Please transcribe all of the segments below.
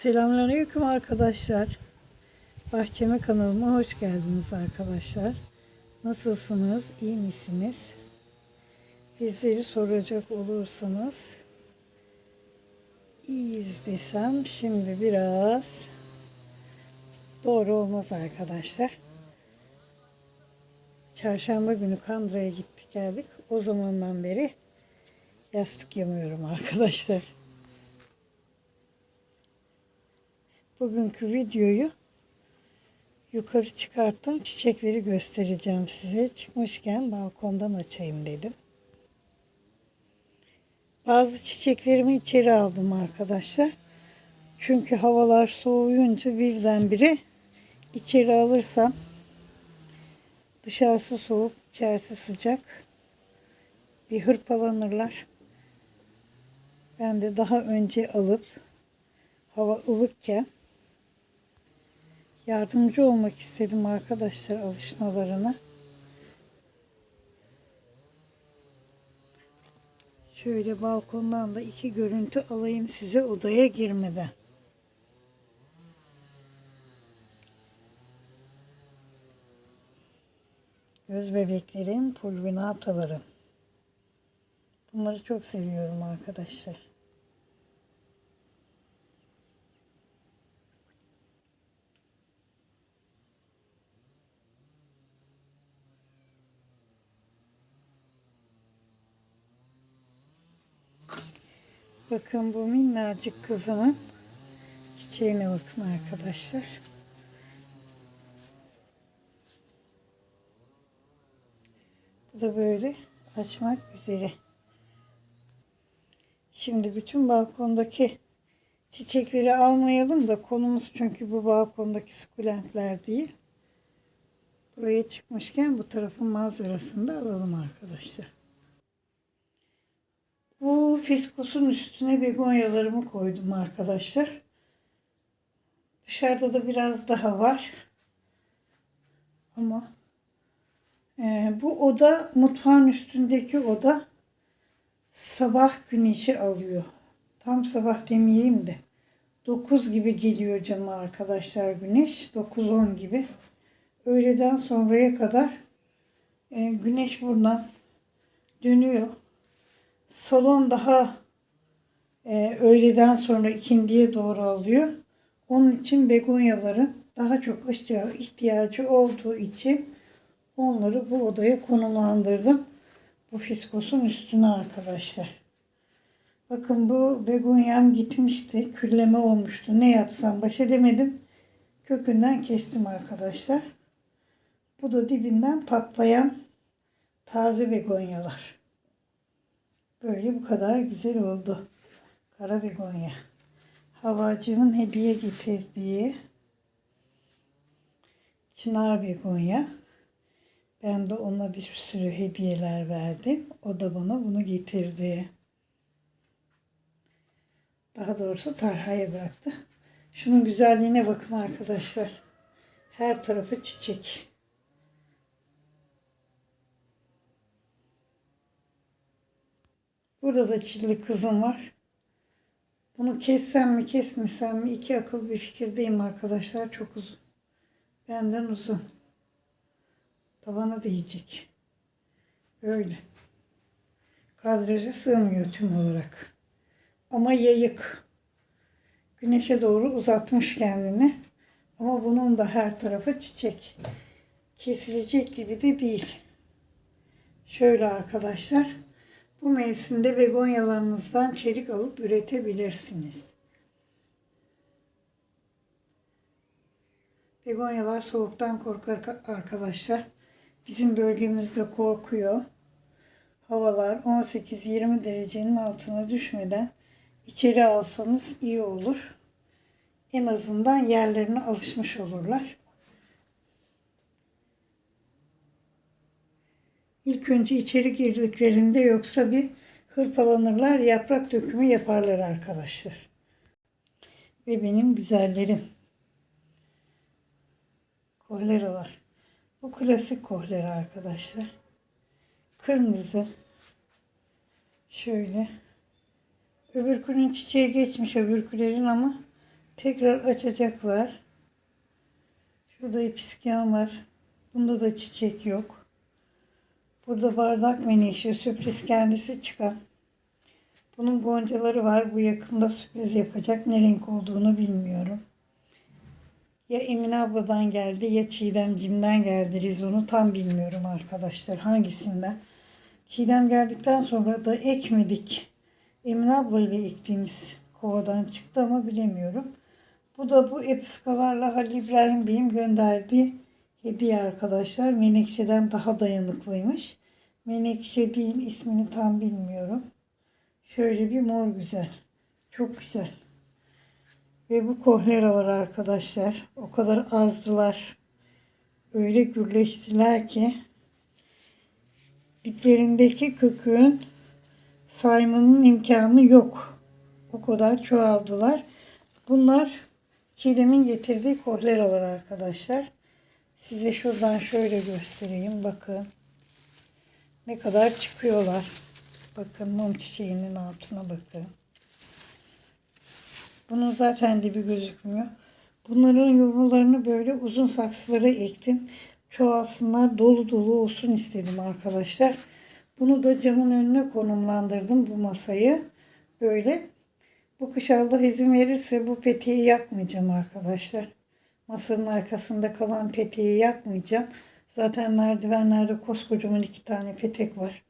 Selamünaleyküm arkadaşlar. Bahçeme kanalıma hoş geldiniz arkadaşlar. Nasılsınız? İyi misiniz? Bizleri soracak olursanız iyiyiz desem şimdi biraz doğru olmaz arkadaşlar. Çarşamba günü Kandıra'ya gittik geldik. O zamandan beri yastık yamıyorum arkadaşlar. Bugünkü videoyu yukarı çıkarttım. Çiçekleri göstereceğim size. Çıkmışken balkondan açayım dedim. Bazı çiçeklerimi içeri aldım arkadaşlar. Çünkü havalar soğuyunca birdenbire içeri alırsam dışarısı soğuk, içerisi sıcak bir hırpalanırlar. Ben de daha önce alıp hava ılıkken yardımcı olmak istedim arkadaşlar alışmalarına. Şöyle balkondan da iki görüntü alayım size odaya girmeden. Göz bebeklerim, pulvinatalarım. Bunları çok seviyorum arkadaşlar. Bakın bu minnacık kızımın çiçeğine bakın arkadaşlar. Bu da böyle açmak üzere. Şimdi bütün balkondaki çiçekleri almayalım da konumuz çünkü bu balkondaki sukulentler değil. Buraya çıkmışken bu tarafın manzarasını da alalım arkadaşlar. Bu fiskosun üstüne begonyalarımı koydum arkadaşlar. Dışarıda da biraz daha var. Ama e, bu oda mutfağın üstündeki oda sabah güneşi alıyor. Tam sabah demeyeyim de 9 gibi geliyor cama arkadaşlar güneş. 9-10 gibi. Öğleden sonraya kadar e, güneş buradan dönüyor. Salon daha e, öğleden sonra ikindiye doğru alıyor. Onun için begonyaların daha çok ihtiyacı olduğu için onları bu odaya konumlandırdım. Bu fiskosun üstüne arkadaşlar. Bakın bu begonyam gitmişti. Külleme olmuştu. Ne yapsam baş edemedim. Kökünden kestim arkadaşlar. Bu da dibinden patlayan taze begonyalar. Böyle bu kadar güzel oldu. Kara begonya. Havacığımın hediye getirdiği çınar begonya. Ben de ona bir sürü hediyeler verdim. O da bana bunu getirdi. Daha doğrusu tarhaya bıraktı. Şunun güzelliğine bakın arkadaşlar. Her tarafı çiçek. Burada da çilli kızım var. Bunu kessem mi kesmesem mi iki akıl bir fikirdeyim arkadaşlar. Çok uzun. Benden uzun. Tavana değecek. Böyle. Kadraja sığmıyor tüm olarak. Ama yayık. Güneşe doğru uzatmış kendini. Ama bunun da her tarafı çiçek. Kesilecek gibi de değil. Şöyle arkadaşlar. Bu mevsimde begonyalarınızdan çelik alıp üretebilirsiniz. Begonyalar soğuktan korkar arkadaşlar. Bizim bölgemizde korkuyor. Havalar 18-20 derecenin altına düşmeden içeri alsanız iyi olur. En azından yerlerine alışmış olurlar. İlk önce içeri girdiklerinde yoksa bir hırpalanırlar, yaprak dökümü yaparlar arkadaşlar. Ve benim güzellerim. Kohleralar. Bu klasik kohlera arkadaşlar. Kırmızı. Şöyle. Öbürkünün çiçeği geçmiş öbürkülerin ama Tekrar açacaklar. Şurada ipiskyan var. Bunda da çiçek yok. Burada bardak menekşe sürpriz kendisi çıkan. Bunun goncaları var. Bu yakında sürpriz yapacak. Ne renk olduğunu bilmiyorum. Ya Emine abladan geldi ya Çiğdemcimden geldi Rizon'u tam bilmiyorum arkadaşlar hangisinden. Çiğdem geldikten sonra da ekmedik. Emine abla ile ektiğimiz kovadan çıktı ama bilemiyorum. Bu da bu episkalarla Halil İbrahim Bey'in gönderdiği hediye arkadaşlar. Menekşe'den daha dayanıklıymış. Menekşe değil ismini tam bilmiyorum. Şöyle bir mor güzel. Çok güzel. Ve bu kohleralar arkadaşlar o kadar azdılar. Öyle gürleştiler ki diplerindeki kökün saymanın imkanı yok. O kadar çoğaldılar. Bunlar Çiğdem'in getirdiği kohleralar arkadaşlar. Size şuradan şöyle göstereyim. Bakın. Ne kadar çıkıyorlar. Bakın mum çiçeğinin altına bakın. Bunun zaten dibi gözükmüyor. Bunların yumrularını böyle uzun saksılara ektim. Çoğalsınlar, dolu dolu olsun istedim arkadaşlar. Bunu da camın önüne konumlandırdım bu masayı. Böyle. Bu kış Allah izin verirse bu peteği yakmayacağım arkadaşlar. Masanın arkasında kalan peteği yakmayacağım. Zaten merdivenlerde koskocaman iki tane petek var.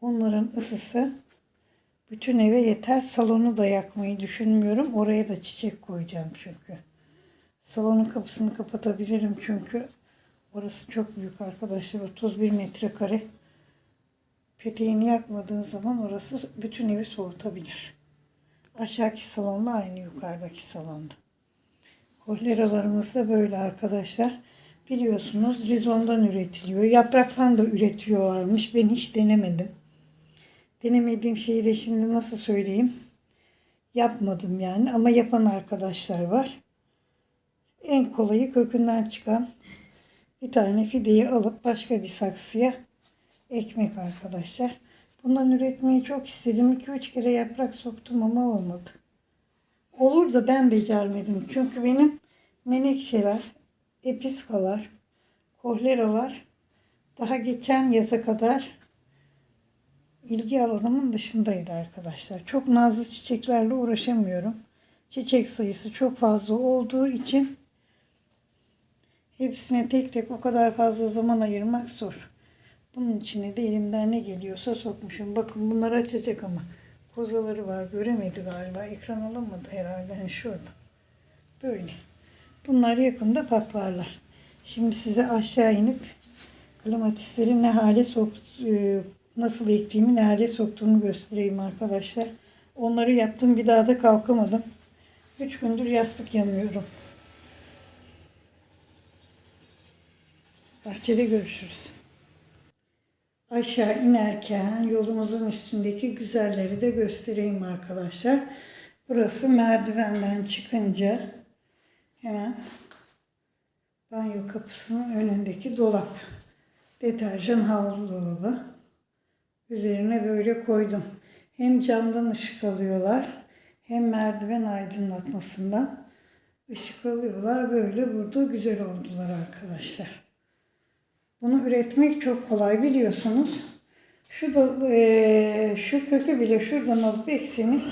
Onların ısısı bütün eve yeter. Salonu da yakmayı düşünmüyorum. Oraya da çiçek koyacağım çünkü. Salonun kapısını kapatabilirim çünkü orası çok büyük arkadaşlar. 31 metrekare. Peteğini yakmadığın zaman orası bütün evi soğutabilir. Aşağıki salonla aynı yukarıdaki salonda. Kohleralarımız da böyle arkadaşlar. Biliyorsunuz rizondan üretiliyor. Yapraktan da üretiyorlarmış. Ben hiç denemedim. Denemediğim şeyi de şimdi nasıl söyleyeyim? Yapmadım yani ama yapan arkadaşlar var. En kolayı kökünden çıkan bir tane fideyi alıp başka bir saksıya ekmek arkadaşlar. Bundan üretmeyi çok istedim. 2-3 kere yaprak soktum ama olmadı. Olur da ben becermedim. Çünkü benim menekşeler, episkalar, kohleralar daha geçen yaza kadar ilgi alanımın dışındaydı arkadaşlar. Çok nazlı çiçeklerle uğraşamıyorum. Çiçek sayısı çok fazla olduğu için hepsine tek tek o kadar fazla zaman ayırmak zor. Bunun içine de elimden ne geliyorsa sokmuşum. Bakın bunları açacak ama kozaları var. Göremedi galiba. Ekran alamadı herhalde. Yani şurada. Böyle. Bunlar yakında patlarlar. Şimdi size aşağı inip klimatisleri ne hale sok e, nasıl ektiğimi ne hale soktuğumu göstereyim arkadaşlar. Onları yaptım. Bir daha da kalkamadım. 3 gündür yastık yamıyorum. Bahçede görüşürüz. Aşağı inerken yolumuzun üstündeki güzelleri de göstereyim arkadaşlar. Burası merdivenden çıkınca hemen banyo kapısının önündeki dolap. Deterjan havlu dolabı. Üzerine böyle koydum. Hem camdan ışık alıyorlar hem merdiven aydınlatmasından ışık alıyorlar. Böyle burada güzel oldular arkadaşlar. Bunu üretmek çok kolay biliyorsunuz. Şu da e, şu kökü bile şuradan alıp ekseniz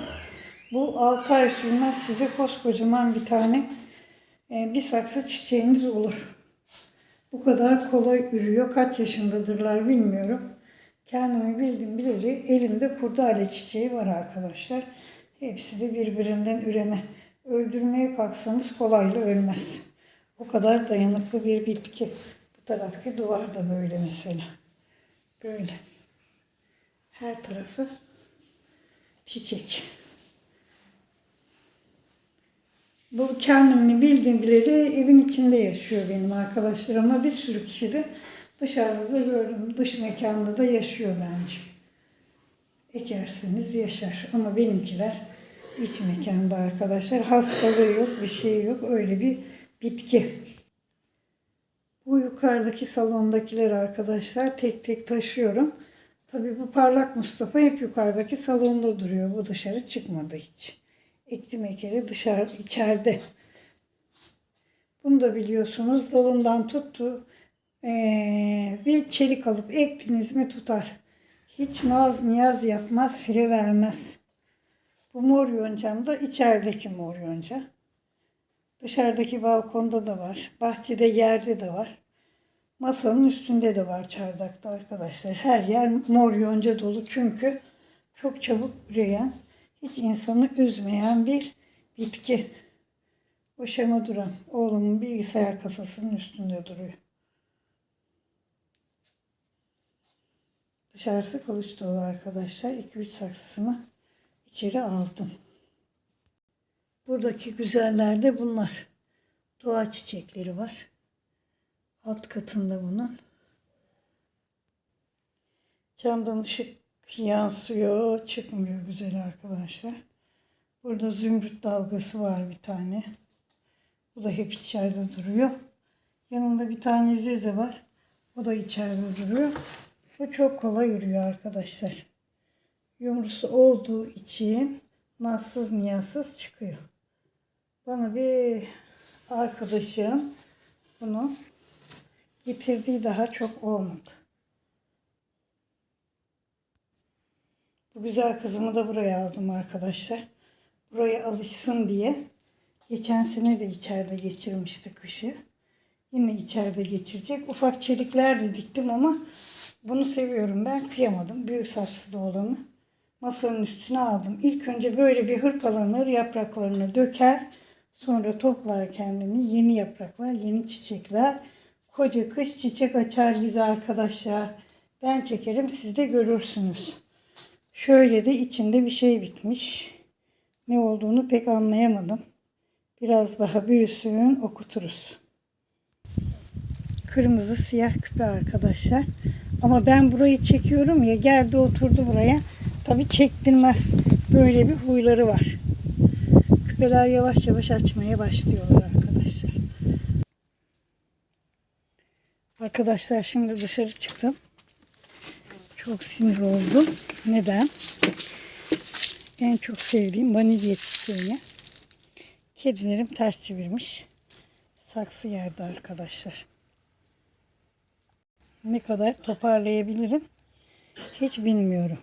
bu 6 ay sürmez size koskocaman bir tane bir saksı çiçeğiniz olur. Bu kadar kolay ürüyor. Kaç yaşındadırlar bilmiyorum. Kendimi bildim bileli elimde kurdale çiçeği var arkadaşlar. Hepsi de birbirinden üreme. Öldürmeye kalksanız kolayla ölmez. O kadar dayanıklı bir bitki. Bu taraftaki duvar da böyle mesela. Böyle. Her tarafı çiçek. Bu kendimini bildiğim bileli evin içinde yaşıyor benim arkadaşlarım ama bir sürü kişi de dışarıda da gördüm. Dış mekanda da yaşıyor bence. Ekerseniz yaşar. Ama benimkiler iç mekanda arkadaşlar. Hastalığı yok, bir şey yok. Öyle bir bitki. Bu yukarıdaki salondakiler arkadaşlar tek tek taşıyorum. Tabii bu parlak Mustafa hep yukarıdaki salonda duruyor. Bu dışarı çıkmadı hiç. Ektim ekeli dışarı içeride. Bunu da biliyorsunuz dalından tuttu. Ee, bir çelik alıp ektiniz mi tutar. Hiç naz niyaz yapmaz, fire vermez. Bu mor yoncam da içerideki mor yonca. Dışarıdaki balkonda da var. Bahçede yerde de var. Masanın üstünde de var çardakta arkadaşlar. Her yer mor yonca dolu çünkü çok çabuk üreyen, hiç insanı üzmeyen bir bitki. Boşama duran oğlumun bilgisayar kasasının üstünde duruyor. Dışarısı kılıç dolu arkadaşlar. 2-3 saksısını içeri aldım. Buradaki güzeller de bunlar. Doğa çiçekleri var. Alt katında bunun. Camdan ışık yansıyor, çıkmıyor güzel arkadaşlar. Burada zümrüt dalgası var bir tane. Bu da hep içeride duruyor. Yanında bir tane zeze var. O da içeride duruyor. Bu çok kolay yürüyor arkadaşlar. Yumrusu olduğu için nazsız niyazsız çıkıyor. Bana bir arkadaşım bunu getirdiği daha çok olmadı. Bu güzel kızımı da buraya aldım arkadaşlar. Buraya alışsın diye. Geçen sene de içeride geçirmişti kışı. Yine içeride geçirecek. Ufak çelikler de diktim ama bunu seviyorum ben. Kıyamadım. Büyük saksıda olanı. Masanın üstüne aldım. İlk önce böyle bir hırpalanır. Yapraklarını döker. Sonra toplar kendini. Yeni yapraklar, yeni çiçekler. Koca kış çiçek açar bize arkadaşlar. Ben çekerim siz de görürsünüz. Şöyle de içinde bir şey bitmiş. Ne olduğunu pek anlayamadım. Biraz daha büyüsün okuturuz. Kırmızı siyah küpe arkadaşlar. Ama ben burayı çekiyorum ya geldi oturdu buraya. Tabi çektirmez. Böyle bir huyları var. Küpeler yavaş yavaş açmaya başlıyorlar arkadaşlar. Arkadaşlar şimdi dışarı çıktım. Çok sinir oldum. Neden? En çok sevdiğim vanilya çiçeğini. Kedilerim ters çevirmiş. Saksı yerde arkadaşlar. Ne kadar toparlayabilirim hiç bilmiyorum.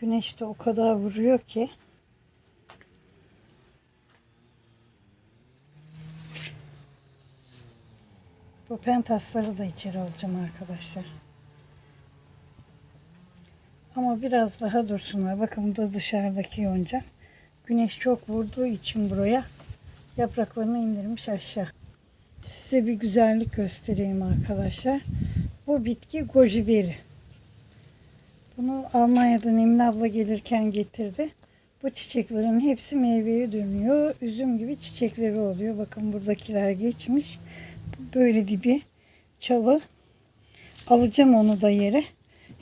Güneş de o kadar vuruyor ki bu pentasları da içeri alacağım arkadaşlar. Ama biraz daha dursunlar. Bakın bu da dışarıdaki yonca. Güneş çok vurduğu için buraya yapraklarını indirmiş aşağı. Size bir güzellik göstereyim arkadaşlar. Bu bitki goji beri. Bunu Almanya'dan Emine abla gelirken getirdi. Bu çiçeklerin hepsi meyveye dönüyor. Üzüm gibi çiçekleri oluyor. Bakın buradakiler geçmiş. Böyle dibi çalı. Alacağım onu da yere.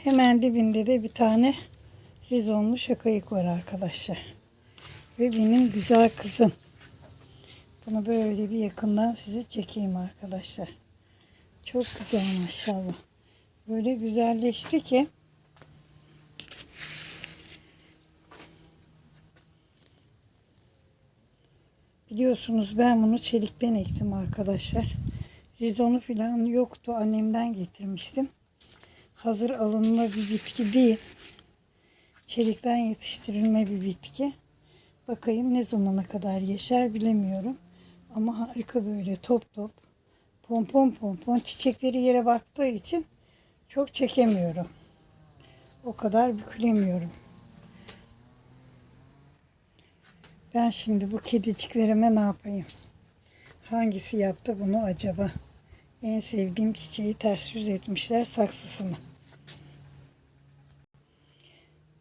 Hemen dibinde de bir tane rizonlu şakayık var arkadaşlar. Ve benim güzel kızım. Bunu böyle bir yakından size çekeyim arkadaşlar. Çok güzel maşallah. Böyle güzelleşti ki Biliyorsunuz ben bunu çelikten ektim arkadaşlar. Rizonu falan yoktu. Annemden getirmiştim. Hazır alınma bir bitki değil. Çelikten yetiştirilme bir bitki. Bakayım ne zamana kadar yaşar bilemiyorum. Ama harika böyle top top. Pompon pompon çiçekleri yere baktığı için çok çekemiyorum. O kadar bükülemiyorum. Ben şimdi bu kediciklerime ne yapayım? Hangisi yaptı bunu acaba? En sevdiğim çiçeği ters yüz etmişler saksısını.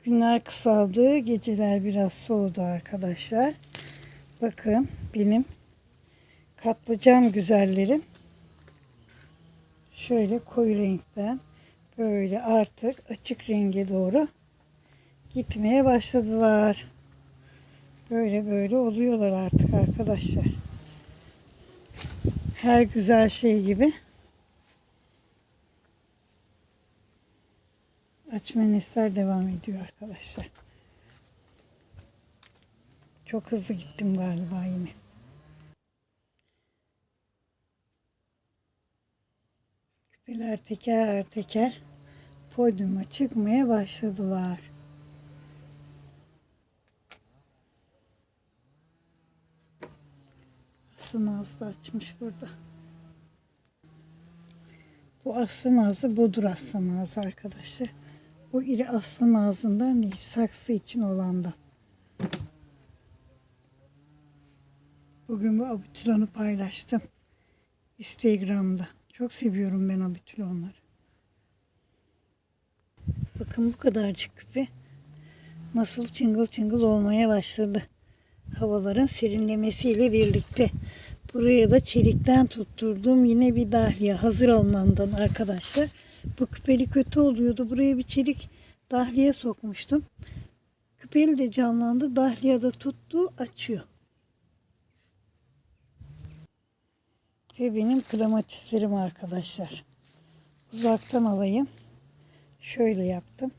Günler kısaldı, geceler biraz soğudu arkadaşlar. Bakın benim katlıcam güzellerim şöyle koyu renkten böyle artık açık renge doğru gitmeye başladılar. Böyle böyle oluyorlar artık arkadaşlar. Her güzel şey gibi açma nesler devam ediyor arkadaşlar. Çok hızlı gittim galiba yine. Küpeler teker teker podyuma çıkmaya başladılar. Aslı Nazlı açmış burada. Bu aslı nazı budur aslı nazı arkadaşlar. Bu iri aslı nazından değil saksı için olandan. Bugün bu abitülonu paylaştım. Instagram'da. Çok seviyorum ben abitülonları. Bakın bu kadarcık küpe nasıl çıngıl çıngıl olmaya başladı. Havaların serinlemesiyle birlikte. Buraya da çelikten tutturdum. Yine bir dahliye hazır almandan arkadaşlar. Bu küpeli kötü oluyordu. Buraya bir çelik dahliye sokmuştum. Küpeli de canlandı. Dahliye de tuttu açıyor. Ve benim klematislerim arkadaşlar. Uzaktan alayım. Şöyle yaptım.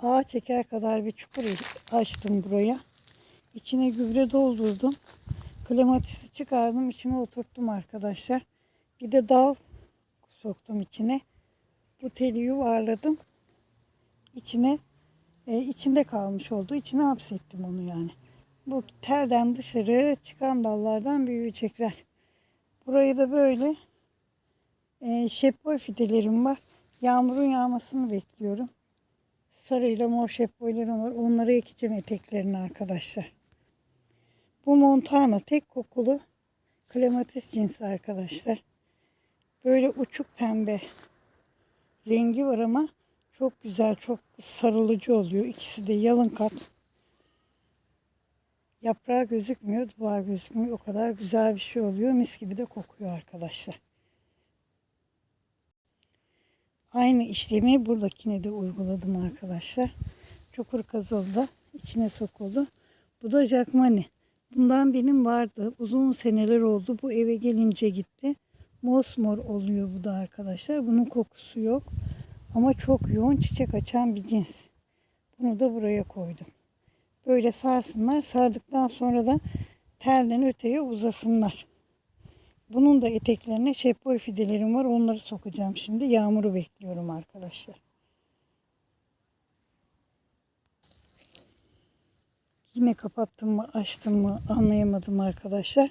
Ağa çeker kadar bir çukur açtım buraya. İçine gübre doldurdum. Klematisi çıkardım. içine oturttum arkadaşlar. Bir de dal soktum içine. Bu teli yuvarladım. İçine e, içinde kalmış oldu. İçine hapsettim onu yani. Bu telden dışarı çıkan dallardan büyüyecekler. Burayı da böyle e, şepboy fidelerim var. Yağmurun yağmasını bekliyorum. Sarıyla mor şepboylarım var. Onları ekeceğim eteklerini arkadaşlar. Bu Montana tek kokulu klematis cinsi arkadaşlar. Böyle uçuk pembe rengi var ama çok güzel, çok sarılıcı oluyor. İkisi de yalın kat. Yaprağı gözükmüyor, duvar gözükmüyor. O kadar güzel bir şey oluyor. Mis gibi de kokuyor arkadaşlar. Aynı işlemi buradakine de uyguladım arkadaşlar. Çukur kazıldı. içine sokuldu. Bu da Jackmani. Bundan benim vardı. Uzun seneler oldu. Bu eve gelince gitti. Mosmor oluyor bu da arkadaşlar. Bunun kokusu yok. Ama çok yoğun çiçek açan bir cins. Bunu da buraya koydum. Böyle sarsınlar. Sardıktan sonra da telden öteye uzasınlar. Bunun da eteklerine şepboy fidelerim var. Onları sokacağım şimdi. Yağmuru bekliyorum arkadaşlar. Yine kapattım mı açtım mı anlayamadım arkadaşlar.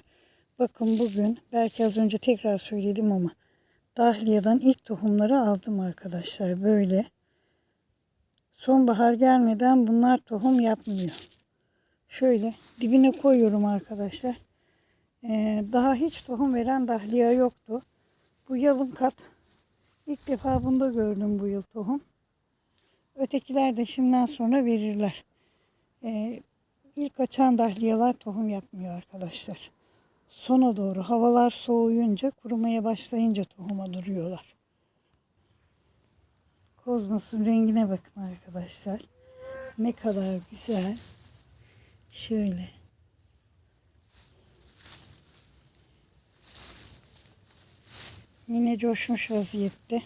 Bakın bugün belki az önce tekrar söyledim ama Dahliye'den ilk tohumları aldım arkadaşlar. Böyle. Sonbahar gelmeden bunlar tohum yapmıyor. Şöyle dibine koyuyorum arkadaşlar. Ee, daha hiç tohum veren dahliye yoktu. Bu yalın kat. İlk defa bunda gördüm bu yıl tohum. Ötekiler de şimdiden sonra verirler. Ee, ilk açan dahliyeler tohum yapmıyor arkadaşlar. Sona doğru havalar soğuyunca, kurumaya başlayınca tohuma duruyorlar. Kozmosun rengine bakın arkadaşlar. Ne kadar güzel. Şöyle. Yine coşmuş vaziyette.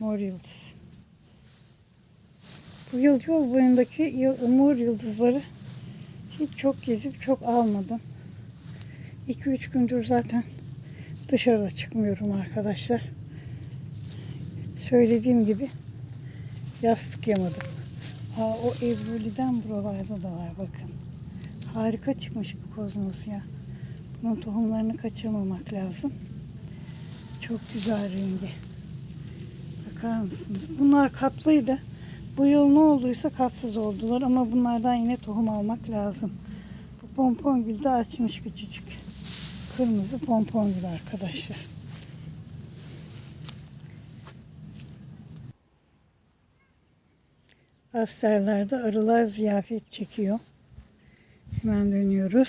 Mor yıldız. Bu yıl yol boyundaki yıl- yıldızları hiç çok gezip çok almadım. 2-3 gündür zaten dışarıda çıkmıyorum arkadaşlar. Söylediğim gibi yastık yamadım. Aa, o Ebroli'den buralarda da var bakın. Harika çıkmış bu kozmos ya. Bunun tohumlarını kaçırmamak lazım. Çok güzel rengi. Bakar mısınız? Bunlar katlıydı. Bu yıl ne olduysa katsız oldular ama bunlardan yine tohum almak lazım. Bu pompon gül de açmış küçücük. Kırmızı pompon gül arkadaşlar. Asterlerde arılar ziyafet çekiyor. Hemen dönüyoruz.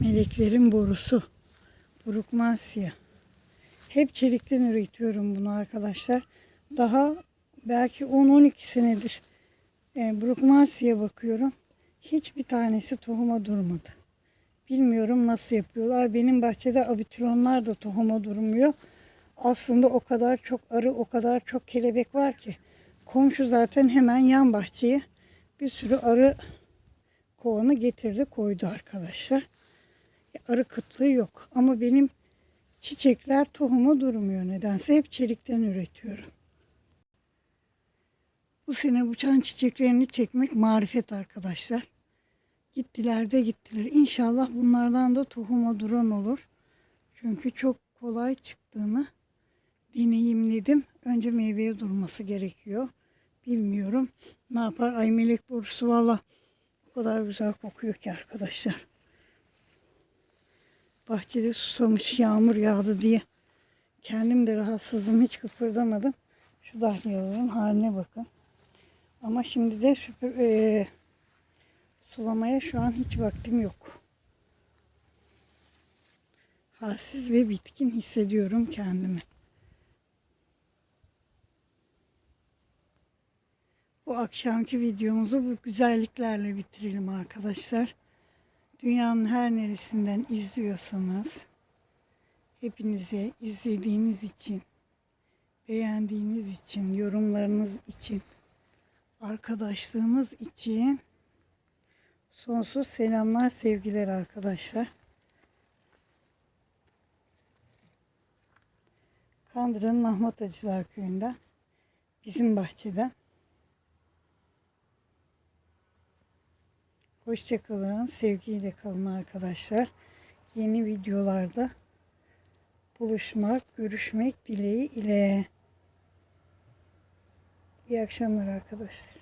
Meleklerin borusu. Burukmasya. Hep çelikten üretiyorum bunu arkadaşlar. Daha belki 10-12 senedir e, Burukmasya'ya bakıyorum. Hiçbir tanesi tohuma durmadı. Bilmiyorum nasıl yapıyorlar. Benim bahçede abitüronlar da tohuma durmuyor. aslında o kadar çok arı, o kadar çok kelebek var ki. Komşu zaten hemen yan bahçeye bir sürü arı kovanı getirdi koydu arkadaşlar. Arı kıtlığı yok ama benim çiçekler tohumu durmuyor nedense. Hep çelikten üretiyorum. Bu sene uçan çiçeklerini çekmek marifet arkadaşlar. Gittiler de gittiler. İnşallah bunlardan da tohuma duran olur. Çünkü çok kolay çıktığını deneyimledim. Önce meyveye durması gerekiyor. Bilmiyorum. Ne yapar? Ay melek borusu valla o kadar güzel kokuyor ki arkadaşlar. Bahçede susamış yağmur yağdı diye. Kendim de rahatsızım. Hiç kıpırdamadım. Şu dahliyaların haline bakın. Ama şimdi de süpür, eee, sulamaya şu an hiç vaktim yok. Halsiz ve bitkin hissediyorum kendimi. Bu akşamki videomuzu bu güzelliklerle bitirelim arkadaşlar. Dünyanın her neresinden izliyorsanız hepinize izlediğiniz için, beğendiğiniz için, yorumlarınız için, arkadaşlığımız için sonsuz selamlar, sevgiler arkadaşlar. Kandıra'nın Ahmet Acılar Köyü'nden, bizim bahçeden. Hoşçakalın, sevgiyle kalın arkadaşlar. Yeni videolarda buluşmak, görüşmek dileğiyle. İyi akşamlar arkadaşlar.